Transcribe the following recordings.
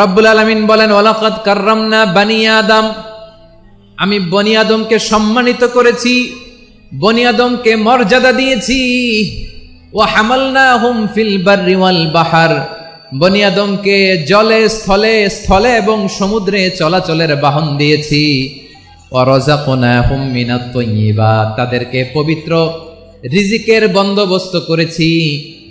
রব্বুল আলমিন বলেন ওলাকাত কার্রামনা বানি আদম। আমি বনি আদমকে সম্মানিত করেছি, বনি আদমকে মর্যাদা দিয়েছি। ও হামালনা হুম ফিল বার্রি ওয়াল বাহার। বনি আদমকে জলে, স্থলে স্থলে এবং সমুদ্রে চলাচলের বাহন দিয়েছি। তাদেরকে পবিত্র রিজিকের বন্দোবস্ত করেছি।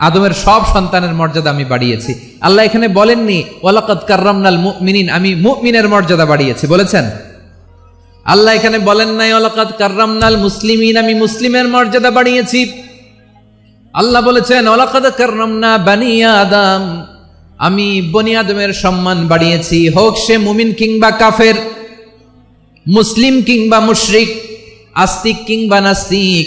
আদমের সব সন্তানের মর্যাদা আমি বাড়িয়েছি। আল্লাহ এখানে বলেননি, ওয়ালাকাদ কাররামনাল মুমিনিন আমি মুমিনের মর্যাদা বাড়িয়েছি। বলেছেন? আল্লাহ এখানে বলেন নাই, ওয়ালাকাদ কাররামনাল মুসলিমিন আমি মুসলিমের মর্যাদা বাড়িয়েছি। আল্লাহ বলেছেন, ওয়ালাকাদ কাররামনা বানি আদম আমি বনি আদমের সম্মান বাড়িয়েছি। হোক সে মুমিন কিংবা কাফের, মুসলিম কিংবা মুশরিক, আস্তিক কিংবা নাস্তিক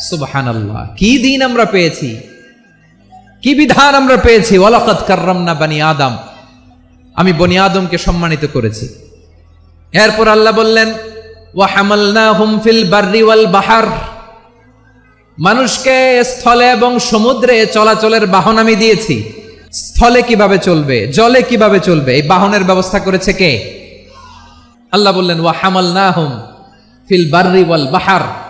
সুবহানাল্লাহ। কি দিন আমরা পেয়েছি? কি বিধান আমরা পেয়েছি? কাররামনা বানি আদম। আমি বনি আদমকে সম্মানিত করেছি। এরপর আল্লাহ বললেন বাররি ওয়াল বাহার। মানুষকে স্থলে এবং সমুদ্রে চলাচলের বাহন আমি দিয়েছি। স্থলে কীভাবে চলবে? জলে কীভাবে চলবে? এই বাহনের ব্যবস্থা করেছে কে? আল্লাহ বললেন ওয়া হুম ফিল বাররি ওয়াল বাহার।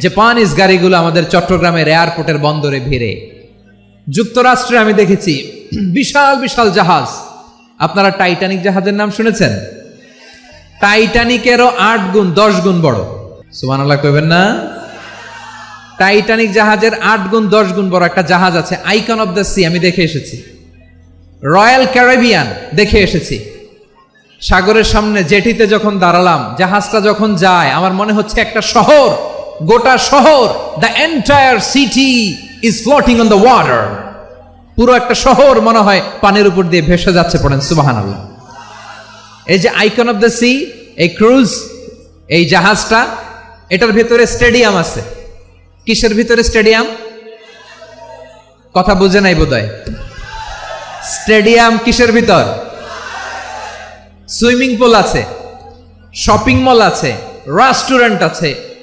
জাপানিজ গাড়িগুলো আমাদের চট্টগ্রামের এয়ারপোর্টের বন্দরে ভিড়ে। যুক্তরাষ্ট্রে আমি দেখেছি বিশাল বিশাল জাহাজ। আপনারা টাইটানিক জাহাজের নাম শুনেছেন? টাইটানিকেরও আট গুণ, দশ গুণ বড়। সুমান আল্লাহ কইবেন না? টাইটানিক জাহাজের আট গুণ, দশ গুণ বড় একটা জাহাজ আছে, আইকন অফ দ্য সি, আমি দেখে এসেছি। রয়্যাল ক্যারেবিয়ান, দেখে এসেছি। সাগরের সামনে জেটিতে যখন দাঁড়ালাম, জাহাজটা যখন যায়, আমার মনে হচ্ছে একটা শহর। গোটা শহর the entire city is floating on the water পুরো একটা শহর মনে হয় পানির উপর দিয়ে ভেসে যাচ্ছে পড়েন সুবাহান আল্লাহ এই যে আইকন অফ দ্য সি এই ক্রুজ এই জাহাজটা, এটার ভিতরে স্টেডিয়াম আছে। কিসের ভিতরে স্টেডিয়াম কথা বুঝে নাই বোধহয়। স্টেডিয়াম কিসের ভিতর? সুইমিং পুল আছে শপিং মল আছে রেস্টুরেন্ট আছে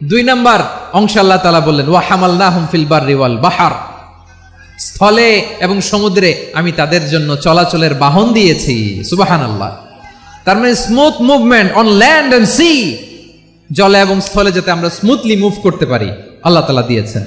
দুই নাম্বার, অংশ আল্লাহ তালা বললেন ওয়া হামাল না রিওয়াল বাহার। স্থলে এবং সমুদ্রে আমি তাদের জন্য চলাচলের বাহন দিয়েছি সুবাহান আল্লাহ তার মানে smooth movement on land and sea জলে এবং স্থলে যাতে আমরা স্মুথলি মুভ করতে পারি, আল্লাহ তালা দিয়েছেন।